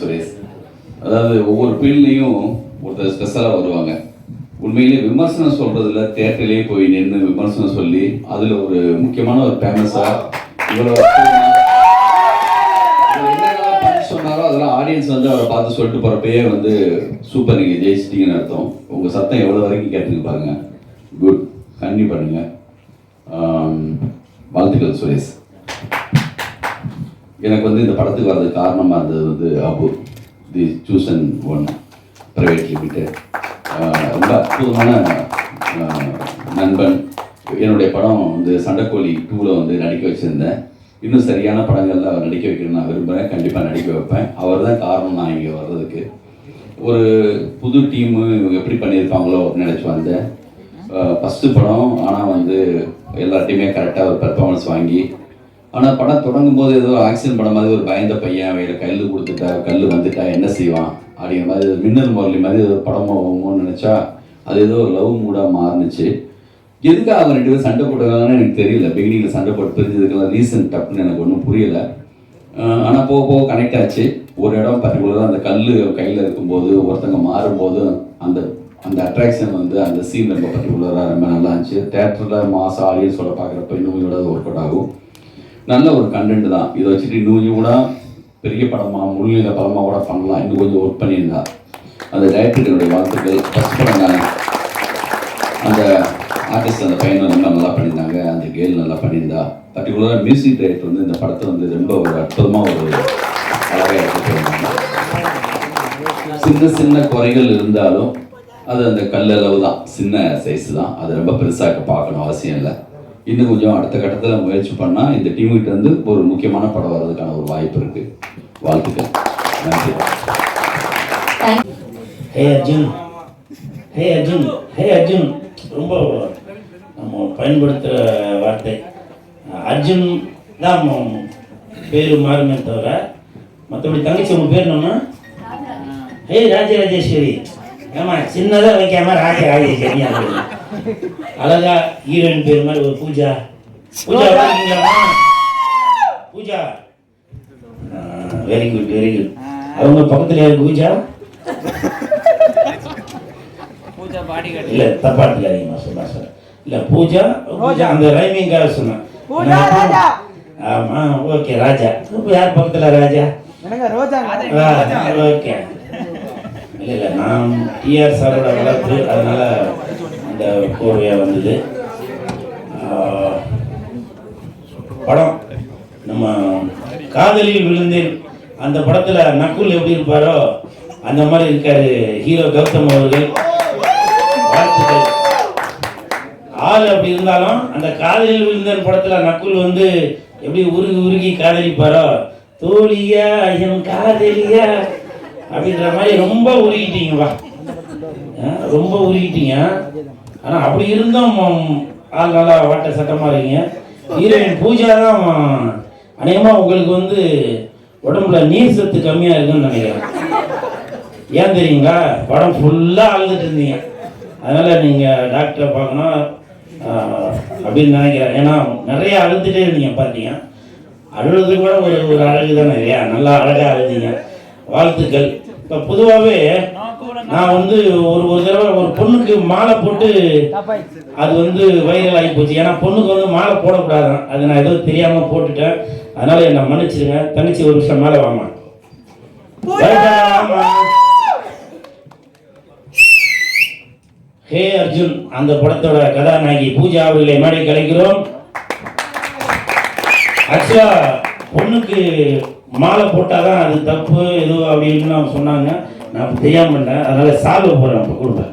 சுரேஷ் அதாவது ஒவ்வொரு ஃபீல்ட்லேயும் ஒருத்தர் ஸ்பெஷலாக வருவாங்க. உண்மையிலே விமர்சனம் சொல்றதுல தேட்டரிலே போய் நின்று விமர்சனம் சொல்லி அதில் ஒரு முக்கியமான ஒரு ஃபேமஸாக இவ்வளோ சொன்னாரோ அதெல்லாம் ஆடியன்ஸ் வந்து அவரை பார்த்து சொல்லிட்டு போகிறப்பயே வந்து சூப்பர் நீங்கள் ஜெயிச்சிட்டீங்கன்னு அர்த்தம். உங்கள் சத்தம் எவ்வளோ வரைக்கும் கேட்டுருக்கு பாருங்க. குட் கண்ணி பண்ணுங்க வாழ்த்துக்கள் சுரேஷ். எனக்கு வந்து இந்த படத்துக்கு வர்றதுக்கு காரணமாக இருந்தது வந்து Abu the Susan one private limited ரொம்ப அற்புதமான நண்பன். என்னுடைய படம் வந்து சண்டைக்கோழி டூவில் வந்து நடிக்க வச்சுருந்தேன். இன்னும் சரியான படங்களில் அவர் நடிக்க வைக்கணும்னு நான் விரும்புகிறேன் கண்டிப்பாக நடிக்க வைப்பேன். அவர் தான் காரணம் நான் இங்கே வர்றதுக்கு. ஒரு புது டீமு இவங்க எப்படி பண்ணியிருப்பாங்களோ அப்படின்னு நினச்சி வந்தேன். ஃபஸ்ட்டு படம். ஆனால் வந்து எல்லார்ட்டையுமே கரெக்டாக ஒரு பெர்ஃபார்மன்ஸ் வாங்கி ஆனால் படம் தொடங்கும் போது ஏதோ ஆக்சிடென்ட் படம் மாதிரி ஒரு பயந்த பையன் அவையில் கல் கொடுத்துட்டா கல் வந்துட்டா என்ன செய்வான்? அப்படிங்கிற மாதிரி ஒரு மின்னல் முரளி மாதிரி ஏதோ படம் ஆகுமோன்னு நினச்சா அது ஏதோ ஒரு லவ் மூடாக மாறுனுச்சு. எதுக்காக அவங்க ரெண்டு பேரும் சண்டை போட்டுருக்காங்கன்னு எனக்கு தெரியல. பிகினிங்கில் சண்டை போட்டு பிரிஞ்சதுக்கெல்லாம் ரீசன் டப்புன்னு எனக்கு ஒன்றும் புரியல. ஆனால் போக போக கனெக்ட் ஆச்சு. ஒரு இடம் பர்டிகுலராக அந்த கல் கையில் இருக்கும்போது ஒருத்தங்க மாறும்போது அந்த அந்த அட்ராக்ஷன் வந்து அந்த சீன் ரொம்ப பர்டிகுலராக ரொம்ப நல்லா இருந்துச்சு. தேட்டரில் மாச ஆடியன்ஸோட பார்க்குறப்ப இன்னும் கூட ஒர்க் அவுட் ஆகும். நல்ல ஒரு கண்டென்ட் தான். இதை வச்சுட்டு இன்னும் கூட பெரிய படமாக முள்ளில படமாக கூட பண்ணலாம். இன்னும் கொஞ்சம் ஒர்க் பண்ணியிருந்தா. அந்த டைரக்டர்களுடைய வாழ்த்துக்கள் ஃபஸ்ட் படம் தானே அந்த ஆர்டிஸ்ட் அந்த பையனை ரொம்ப நல்லா பண்ணியிருந்தாங்க. அந்த கேள் நல்லா பண்ணியிருந்தா. பர்டிகுலராக மியூசிக் டைரக்டர் வந்து இந்த படத்தை வந்து ரொம்ப ஒரு அற்புதமாக ஒரு அழகாக எடுத்துட்டு போயிருந்தாங்க சின்ன சின்ன குறைகள் இருந்தாலும் அது அந்த கல்லளவு தான். சின்ன சைஸ் தான். அது ரொம்ப பெருசாக பார்க்கணும் அவசியம் இல்லை. இன்னும் கொஞ்சம் அடுத்த கட்டத்தில் முயற்சி பண்ணால் இந்த டீமுக்கிட்ட இருந்து ஒரு முக்கியமான படம் வர்றதுக்கான ஒரு வாய்ப்பு இருக்குது வாழ்த்துக்கள். நன்றி. ஹே அர்ஜுன். ஹே அர்ஜுன். ஹே அர்ஜுன். ரொம்ப நம்ம பயன்படுத்துகிற வார்த்தை. அர்ஜுன் தான் பேரு மாறுமே தவிர மற்றபடி தங்கச்சி உங்க பேர் என்னம்மா? ஹே ராஜராஜேஸ்வரி. ஏமா சின்னதாக வைக்காம ராஜராஜேஸ்வரி அழகா ஹீரோயின் பேர் மாதிரி ஒரு Pooja. Pooja Pooja. Very good very good அவங்க பக்கத்துல யார் பூஜா? பூஜா பாடி இல்ல தப்பா எடுத்துக்காதீங்கம்மா சொன்னா சார் இல்ல பூஜா பூஜா அந்த ரைமிங்காக சொன்னேன். பூஜா ராஜா. ஆமா ஓகே ராஜா. யார் பக்கத்துல ராஜா? ரோஜா ஓகே இல்லை இல்லை நான் டிஆர் சாரோட வளர்ப்பு அதனால் அந்த கோர்வையாக வந்தது. படம். நம்ம காதலில் விழுந்தேன். அந்த படத்தில் நக்குல் எப்படி இருப்பாரோ அந்த மாதிரி இருக்காரு ஹீரோ கௌதம் அவர்கள். வாழ்த்துக்கள். ஆள் அப்படி இருந்தாலும் அந்த காதலில் விழுந்தேன் படத்தில் நக்குல் வந்து எப்படி உருகி உருகி காதலிப்பாரோ தோழியா என் காதலியா அப்படின்ற மாதிரி ரொம்ப உருகிட்டீங்கப்பா ஆ, ரொம்ப உருகிட்டீங்க. ஆனால் அப்படி இருந்தும் ஆள் நல்லா வாட்ட சட்டமாக இருக்கீங்க. ஹீரோயின் பூஜா தான் அநேகமாக உங்களுக்கு வந்து உடம்புல நீர் சத்து கம்மியாக இருக்குன்னு நினைக்கிறேன். ஏன் தெரியுங்களா? உடம்பு ஃபுல்லாக அழுதுட்டு இருந்தீங்க. அதனால் நீங்கள் டாக்டரை பார்க்கணும் அப்படின்னு நினைக்கிறேன். ஏன்னா நிறைய அழுதுகிட்டே இருந்தீங்க பார்த்தீங்க அழுகிறது கூட ஒரு ஒரு அழகு தானே இல்லையா? நல்லா அழகாக அழுதீங்க. வாழ்த்துக்கள். இப்போ பொதுவாகவே நான் வந்து ஒரு ஒரு தடவை ஒரு பொண்ணுக்கு மாலை போட்டு அது வந்து வைரல் ஆகி போச்சு. ஏன்னா பொண்ணுக்கு வந்து மாலை போடக்கூடாதான் அது நான் ஏதோ தெரியாமல் போட்டுட்டேன். அதனால என்னை மன்னிச்சிருங்க. தங்கச்சி ஒரு நிமிஷம் மேலே வாமா வாமா ஹே அர்ஜுன் அந்த படத்தோட கதாநாயகி பூஜா அவர்களை மேடை கலைக்கிறோம் ஆக்சுவலா பொண்ணுக்கு மாலை போட்டாதான் அது தப்பு ஏதோ அப்படின்னு நான் சொன்னாங்க. நான் தெரியாம பண்ணேன் அதனால சால்வ போறேன் அப்ப கொடுப்பேன்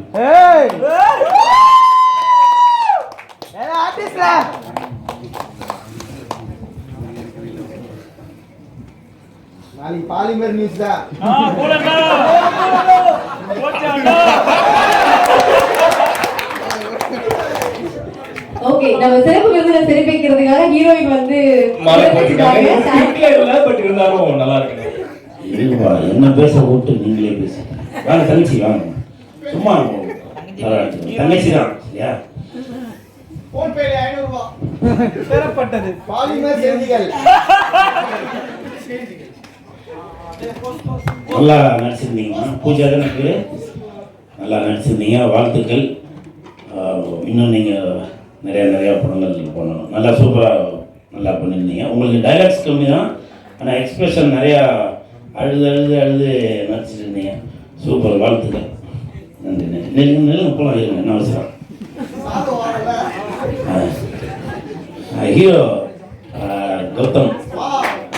நாளைக்கு பாலிமர் நியூஸ் தான். ஓகே நம்ம சிறப்பு விருந்தினர் சிறப்பிக்கிறதுக்காக ஹீரோயின் வந்து இருந்தாலும் நல்லா இருக்கு இல்லைப்பா என்ன பேச விட்டு நீங்களே பேச வாங்க தங்கச்சி வாங்க. சும்மா தங்கச்சி தான் சரியா போன் பேரு ஐநூறு ரூபாய் பெறப்பட்டது. பாலிமர் செய்திகள். நல்லா நடிச்சிருந்தீங்கம்மா பூஜா தானே பேர்? நல்லா நடிச்சிருந்தீங்க. வாழ்த்துக்கள். இன்னும் நீங்கள் நிறையா நிறையா படங்கள் பண்ணணும் நல்லா சூப்பராக நல்லா பண்ணியிருந்தீங்க உங்களுக்கு டைலாக்ஸ் கம்மி தான் ஆனால் எக்ஸ்பிரஷன் நிறையா அழுது அழுது அழுது நடிச்சிட்டு இருந்தீங்க. சூப்பர் வாழ்த்துக்கள். நன்றி நன்றி. நெருங்க நெல்லுங்க போகலாம் இருங்க என்ன அவசரம்? ஹீரோ கௌதம்.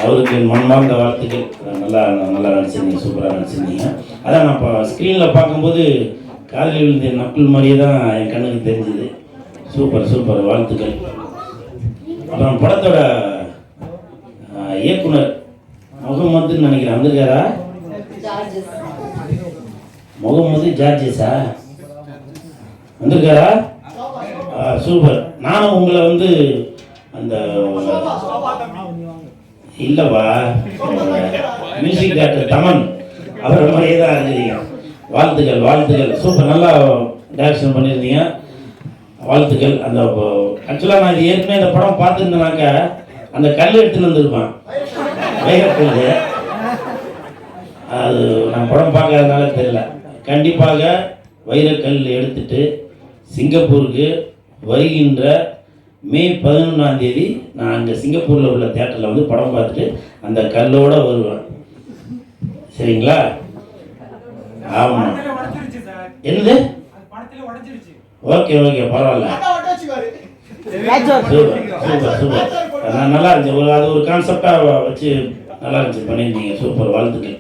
அவருக்கு என் வாழ்த்துக்கள். நல்லா நல்லா நடிச்சிருந்தீங்க சூப்பராக நடிச்சிருந்தீங்க. அதான் நான் இப்போ ஸ்க்ரீனில் பார்க்கும்போது காதலி விழுந்த நக்குள் மாதிரியே தான் என் கண்ணுக்கு தெரிஞ்சுது. Super super. வாழ்த்துக்கள். அப்புறம் படத்தோட இயக்குனர் முகமதுன்னு நினைக்கிறேன். வந்திருக்காரா முகமது ஜார்ஜஸா? வந்திருக்காரா? சூப்பர். நானும் உங்களை வந்து அந்த இல்லைப்பா மியூசிக் டேரக்டர் தமன். அவர் மாதிரியே தான் இருக்கிறீங்க வாழ்த்துக்கள் வாழ்த்துக்கள். சூப்பர். நல்லா டேரக்ஷன் பண்ணியிருந்தீங்க. வாழ்த்துக்கள். அந்த ஆக்சுவலாக நான் இது ஏற்கனவே இந்த படம் பார்த்துருந்தேனாக்கா அந்த கல் எடுத்துன்னு வந்திருப்பேன். வைரக்கல் அது நான் படம் பார்க்காதனால தெரியல. கண்டிப்பாக வைரக்கல் எடுத்துட்டு சிங்கப்பூருக்கு வருகின்ற மே பதினொன்றாம் தேதி நான் அங்கே சிங்கப்பூரில் உள்ள தேட்டரில் வந்து படம் பார்த்துட்டு அந்த கல்லோட வருவேன். சரிங்களா? ஆமாம் என்னது? ஓகே ஓகே பரவாயில்ல. Super super super. நல்லா இருந்துச்சு. ஒரு அது ஒரு கான்செப்டாக வச்சு நல்லா இருந்துச்சு. பண்ணியிருந்தீங்க. சூப்பர். வாழ்த்துக்கள்.